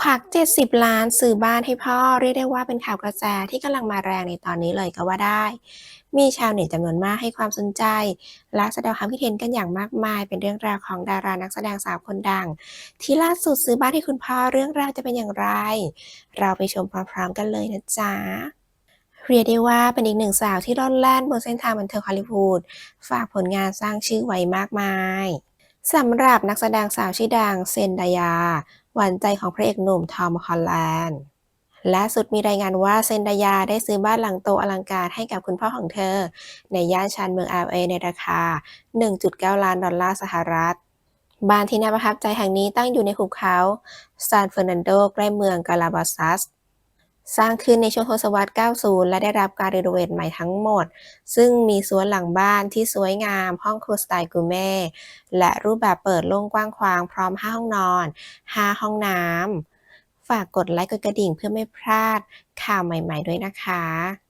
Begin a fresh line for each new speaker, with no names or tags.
ควัก 70 ล้านซื้อบ้านให้พ่อเรียกได้ว่าเป็นข่าวกระแสที่กำลังมาแรงในตอนนี้เลยก็ว่าได้ มีชาวเน็ตจำนวนมากให้ความสนใจ และแสดงความคิดเห็นกันอย่างมากมาย เป็นเรื่องราวของดารานักแสดงสาวคนดัง ที่ล่าสุดซื้อบ้านให้คุณพ่อเรื่องราวจะเป็นอย่างไร เราไปชมพร้อมๆกันเลยนะจ๊ะเรียกได้ว่าเป็นอีกหนึ่งสาวที่ล่อนแล่นบนเส้นทางบันเทิงฮอลลีวูดฝากผลงานสร้างชื่อไว้มากมาย สำหรับนักแสดงสาวชื่อดังเซนดายา หวานใจของพระเอกหนุ่มทอมฮอลแลนด์ล่าสุดมีรายงานว่าเซนดายาได้ซื้อบ้านหลังโตอลังการให้กับคุณพ่อของเธอ ในย่านชานเมือง LA ในราคา 1.9 ล้านดอลลาร์สหรัฐ บ้านที่น่าประทับใจแห่งนี้ตั้งอยู่ในหุบเขาซานเฟอร์นันโดใกล้เมืองกาลาบาซัส สร้างขึ้นในช่วงทศวรรษ 90 และได้รับการรีโนเวทใหม่ทั้งหมด ซึ่งมีสวนหลังบ้านที่สวยงาม ห้องครัวสไตล์กูเม่ และรูปแบบเปิดโล่งกว้างขวางพร้อม 5 ห้องนอน 5 ห้องน้ำ ฝากกดไลค์กดกระดิ่งเพื่อไม่พลาดข่าวใหม่ ๆ ด้วยนะคะ